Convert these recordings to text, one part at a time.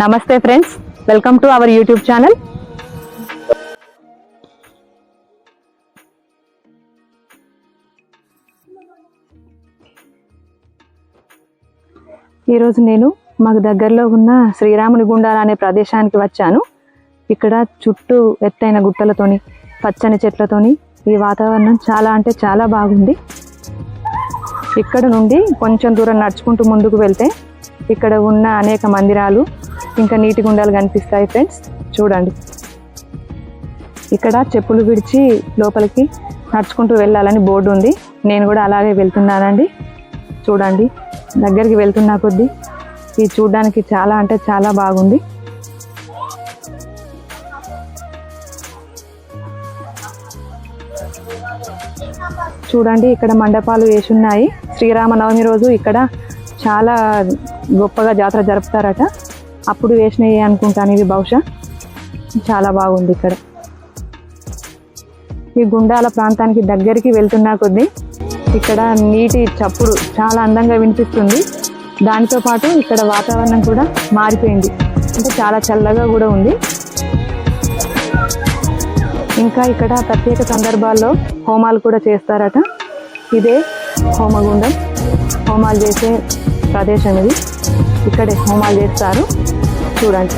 Namaste friends welcome to our YouTube channel. ఈరోజు నేను మాకు దగ్గరలో ఉన్న శ్రీరాముని గుండాల అనే ప్రదేశానికి వచ్చాను. ఇక్కడ చుట్టూ ఎత్తైన గుట్టలతోని పచ్చని చెట్లతోని ఈ వాతావరణం చాలా అంటే చాలా బాగుంది. ఇక్కడ నుండి కొంచెం దూరం నడుచుకుంటూ ముందుకు వెళ్తే ఇక్కడ ఉన్న అనేక మందిరాలు ఇంకా నీటి గుండాలు కనిపిస్తాయి ఫ్రెండ్స్. చూడండి. ఇక్కడ చెప్పులు విడిచి లోపలికి నడుచుకుంటూ వెళ్ళాలని బోర్డు ఉంది. నేను కూడా అలాగే వెళ్తున్నానండి. చూడండి. దగ్గరికి వెళ్తున్నా కొద్దీ ఇది చూడడానికి చాలా అంటే చాలా బాగుంది. చూడండి ఇక్కడ మండపాలు వేసి ఉన్నాయి. శ్రీరామనవమి రోజు ఇక్కడ చాలా గొప్పగా జాతర జరుపుతారట. అప్పుడు వేసినవి అనుకుంటాను ఇవి బహుశా. చాలా బాగుంది ఇక్కడ. ఈ గుండాల ప్రాంతానికి దగ్గరికి వెళ్తున్నా కొద్దీ ఇక్కడ నీటి చప్పుడు చాలా అందంగా వినిపిస్తుంది. దానితో పాటు ఇక్కడ వాతావరణం కూడా మారిపోయింది. అంటే చాలా చల్లగా కూడా ఉంది. ఇంకా ఇక్కడ ప్రత్యేక సందర్భాల్లో హోమాలు కూడా చేస్తారట. ఇదే హోమగుండం. హోమాలు చేసే ప్రదేశం ఇది ఇక్కడే హోమాలు చేస్తారు. చూడండి.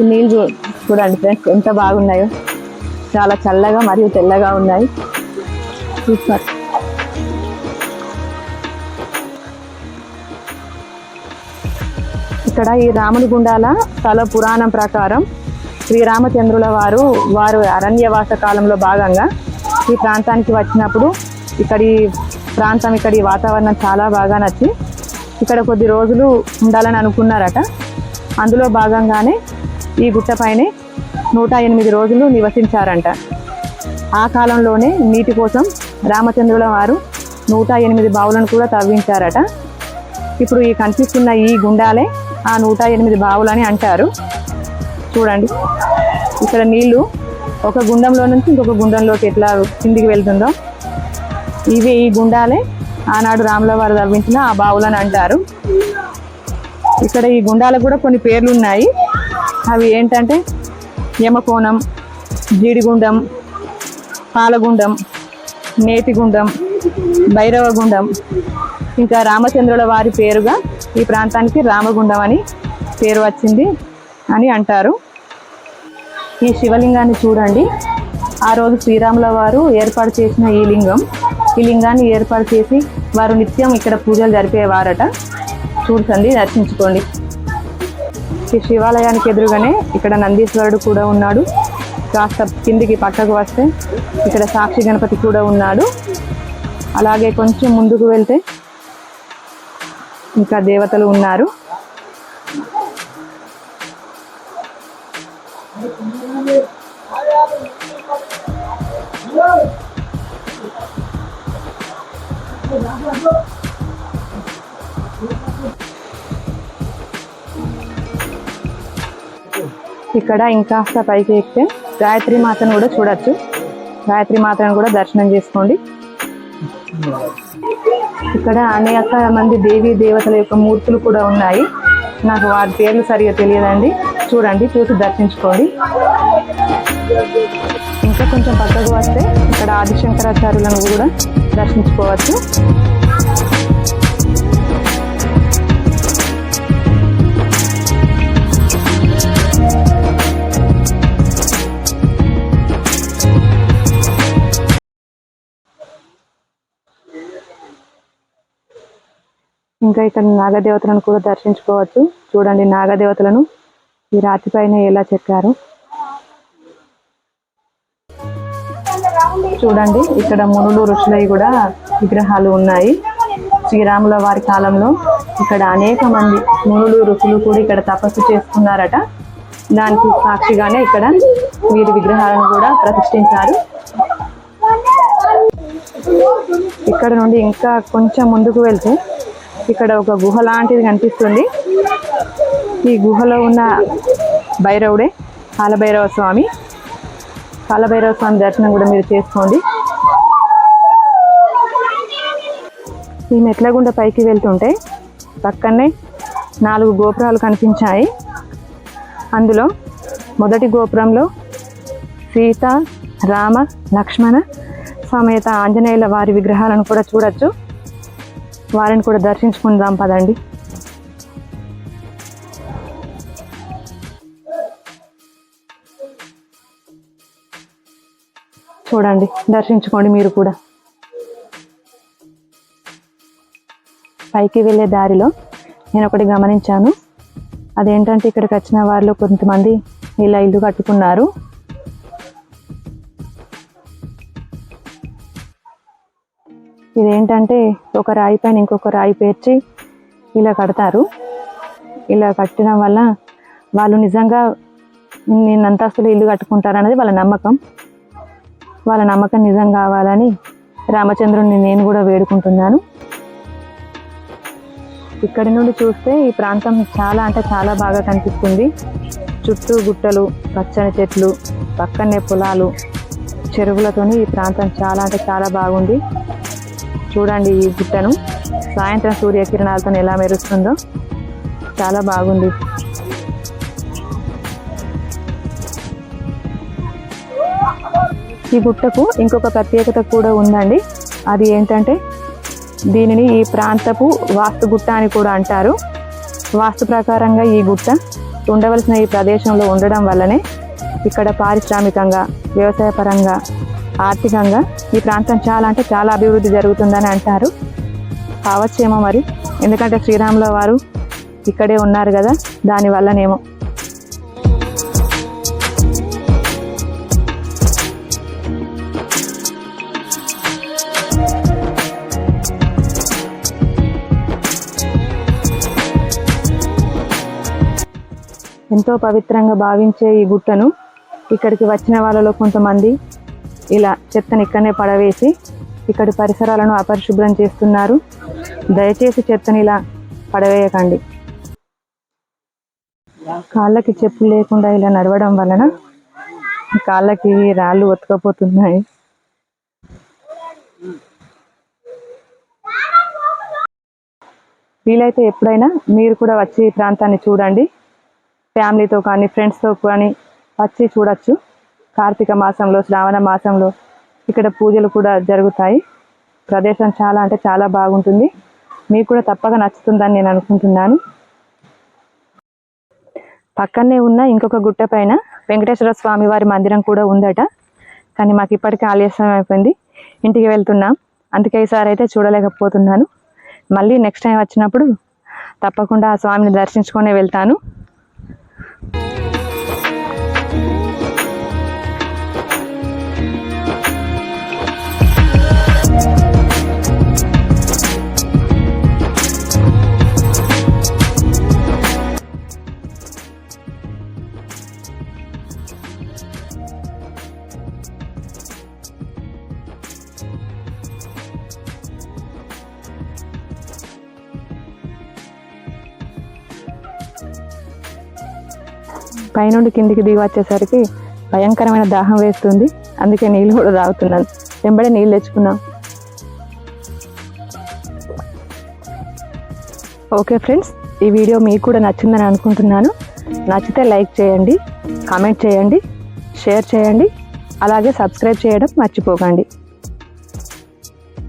ఈ నీళ్ళు చూ- చూడండి ఫ్రెండ్స్ ఎంత బాగున్నాయో. చాలా చల్లగా మరియు తెల్లగా ఉన్నాయి. సూపర్. ఇక్కడ ఈ రాముని గుండాల తల పురాణం ప్రకారం శ్రీరామచంద్రుల వారు వారు అరణ్యవాస కాలంలో భాగంగా ఈ ప్రాంతానికి వచ్చినప్పుడు ఇక్కడి ప్రాంతం ఇక్కడి వాతావరణం చాలా బాగా నచ్చి ఇక్కడ కొద్ది రోజులు ఉండాలని అనుకున్నారట. అందులో భాగంగానే ఈ గుట్టపైనే నూట ఎనిమిది రోజులు నివసించారంట. ఆ కాలంలోనే నీటి కోసం రామచంద్రుల వారు నూట ఎనిమిది బావులను కూడా తవ్వించారట. ఇప్పుడు ఈ కనిపిస్తున్న ఈ గుండాలే ఆ నూట ఎనిమిది బావులని అంటారు. చూడండి. ఇక్కడ నీళ్ళు ఒక గుండంలో నుంచి ఇంకొక గుండంలోకి ఎట్లా కిందికి వెళ్తుందో. ఇవి ఈ గుండాలే ఆనాడు రాముల వారు తవ్వించిన ఆ బావులని అంటారు. ఇక్కడ ఈ గుండాలకు కూడా కొన్ని పేర్లు ఉన్నాయి. అవి ఏంటంటే యమకోణం జీడిగుండం పాలగుండం నేతిగుండం భైరవగుండం. ఇంకా రామచంద్రుల వారి పేరుగా ఈ ప్రాంతానికి రామగుండం అని పేరు వచ్చింది అని అంటారు. ఈ శివలింగాన్ని చూడండి. ఆ రోజు శ్రీరాముల వారు ఏర్పాటు చేసిన ఈ లింగం ఈ లింగాన్ని ఏర్పాటు చేసి వారు నిత్యం ఇక్కడ పూజలు జరిపేవారట. చూడండి దర్శించుకోండి. ఈ శివాలయానికి ఎదురుగానే ఇక్కడ నందీశ్వరుడు కూడా ఉన్నాడు. కాస్త కిందికి పక్కకు వస్తే ఇక్కడ సాక్షి గణపతి కూడా ఉన్నాడు. అలాగే కొంచెం ముందుకు వెళ్తే ఇంకా దేవతలు ఉన్నారు. ఇక్కడ ఇంకాస్త పైకి ఎక్కితే గాయత్రి మాతను కూడా చూడొచ్చు. గాయత్రి మాతను కూడా దర్శనం చేసుకోండి. ఇక్కడ అనేక మంది దేవీ దేవతల యొక్క మూర్తులు కూడా ఉన్నాయి. నాకు వారి పేర్లు సరిగా తెలియదండి. చూడండి చూసి దర్శించుకోండి. ఇంకా కొంచెం పక్కకు వస్తే ఇక్కడ ఆదిశంకరాచార్యులను కూడా దర్శించుకోవచ్చు. ఇంకా ఇక్కడ నాగదేవతలను కూడా దర్శించుకోవచ్చు. చూడండి నాగదేవతలను. ఈ రాతి పైన ఎలా చెక్కారు. చూడండి ఇక్కడ మునులు ఋషులై కూడా విగ్రహాలు ఉన్నాయి. శ్రీరాముల వారి కాలంలో ఇక్కడ అనేక మంది మునులు ఋషులు కూడా ఇక్కడ తపస్సు చేసుకున్నారట దానికి సాక్షిగానే ఇక్కడ వీరి విగ్రహాలను కూడా ప్రతిష్ఠించారు. ఇక్కడ నుండి ఇంకా కొంచెం ముందుకు వెళ్తే ఇక్కడ ఒక గుహ లాంటిది కనిపిస్తుంది. ఈ గుహలో ఉన్న భైరవుడే కాలభైరవ స్వామి. కాలభైరవ స్వామి దర్శనం కూడా మీరు చేసుకోండి. ఈ మెట్ల గుండా పైకి వెళ్తుంటే పక్కనే నాలుగు గోపురాలు కనిపించాయి. అందులో మొదటి గోపురంలో సీత రామ లక్ష్మణ సమేత ఆంజనేయుల వారి విగ్రహాలను కూడా చూడొచ్చు. వారిని కూడా దర్శించుకుందాం పదండి. చూడండి దర్శించుకోండి మీరు కూడా. పైకి వెళ్ళే దారిలో నేను ఒకటి గమనించాను. అదేంటంటే ఇక్కడికి వచ్చిన వాళ్ళు కొంతమంది ఇలా ఇల్లు కట్టుకున్నారు. ఇదేంటంటే ఒక రాయి పైన ఇంకొక రాయి పేర్చి ఇలా కడతారు. ఇలా కట్టడం వల్ల వాళ్ళు నిజంగా నేను అంతస్తులు ఇల్లు కట్టుకుంటారనేది వాళ్ళ నమ్మకం. వాళ్ళ నమ్మకం నిజం కావాలని రామచంద్రుడిని నేను కూడా వేడుకుంటున్నాను. ఇక్కడి నుండి చూస్తే ఈ ప్రాంతం చాలా అంటే చాలా బాగా కనిపిస్తుంది. చుట్టూ గుట్టలు పచ్చని చెట్లు పక్కనే పొలాలు చెరువులతోని ఈ ప్రాంతం చాలా అంటే చాలా బాగుంది. చూడండి ఈ గుట్టను. సాయంత్రం సూర్యకిరణాలతో ఎలా మెరుస్తుందో. చాలా బాగుంది. ఈ గుట్టకు ఇంకొక ప్రత్యేకత కూడా ఉందండి. అది ఏంటంటే దీనిని ఈ ప్రాంతపు వాస్తు గుట్ట అని కూడా అంటారు. వాస్తు ప్రకారంగా ఈ గుట్ట ఉండవలసిన ఈ ప్రదేశంలో ఉండడం వల్లనే ఇక్కడ పారిశ్రామికంగా వ్యవసాయపరంగా ఆర్థికంగా ఈ ప్రాంతం చాలా అంటే చాలా అభివృద్ధి జరుగుతుందని అంటారు. కావచ్చేమో మరి. ఎందుకంటే శ్రీరాముల వారు ఇక్కడే ఉన్నారు కదా దాని వల్లనేమో. ఎంతో పవిత్రంగా భావించే ఈ గుట్టను ఇక్కడికి వచ్చిన వాళ్ళలో కొంతమంది ఇలా చెత్తను ఇక్కడనే పడవేసి ఇక్కడి పరిసరాలను అపరిశుభ్రం చేస్తున్నారు. దయచేసి చెత్తని ఇలా పడవేయకండి. కాళ్ళకి చెప్పులు లేకుండా ఇలా నడవడం వలన కాళ్ళకి రాళ్ళు ఒత్తుకపోతున్నాయి. వీలైతే ఎప్పుడైనా మీరు కూడా వచ్చి ఈ ప్రాంతాన్ని చూడండి. ఫ్యామిలీతో కానీ ఫ్రెండ్స్తో కానీ వచ్చి చూడొచ్చు. కార్తీక మాసంలో శ్రావణ మాసంలో ఇక్కడ పూజలు కూడా జరుగుతాయి. ప్రదేశం చాలా అంటే చాలా బాగుంటుంది. మీకు కూడా తప్పక నచ్చుతుందని నేను అనుకుంటున్నాను. పక్కనే ఉన్న ఇంకొక గుట్ట పైన వెంకటేశ్వర స్వామి వారి మందిరం కూడా ఉందట. కానీ మాకు ఇప్పటికే ఆలస్యం అయిపోయింది. ఇంటికి వెళ్తున్నాం. అందుకే ఈసారి అయితే చూడలేకపోతున్నాను. మళ్ళీ నెక్స్ట్ టైం వచ్చినప్పుడు తప్పకుండా ఆ స్వామిని దర్శించుకునే వెళ్తాను. పైనుండి కిందికి దిగి వచ్చేసరికి భయంకరమైన దాహం వేస్తుంది. అందుకే నీళ్ళు కూడా తాగుతున్నాను. వెంబడే నీళ్ళు తెచ్చుకున్నాం ఓకే ఫ్రెండ్స్ ఈ వీడియో మీకు కూడా నచ్చిందని అనుకుంటున్నాను. నచ్చితే లైక్ చేయండి కామెంట్ చేయండి షేర్ చేయండి. అలాగే సబ్స్క్రైబ్ చేయడం మర్చిపోకండి.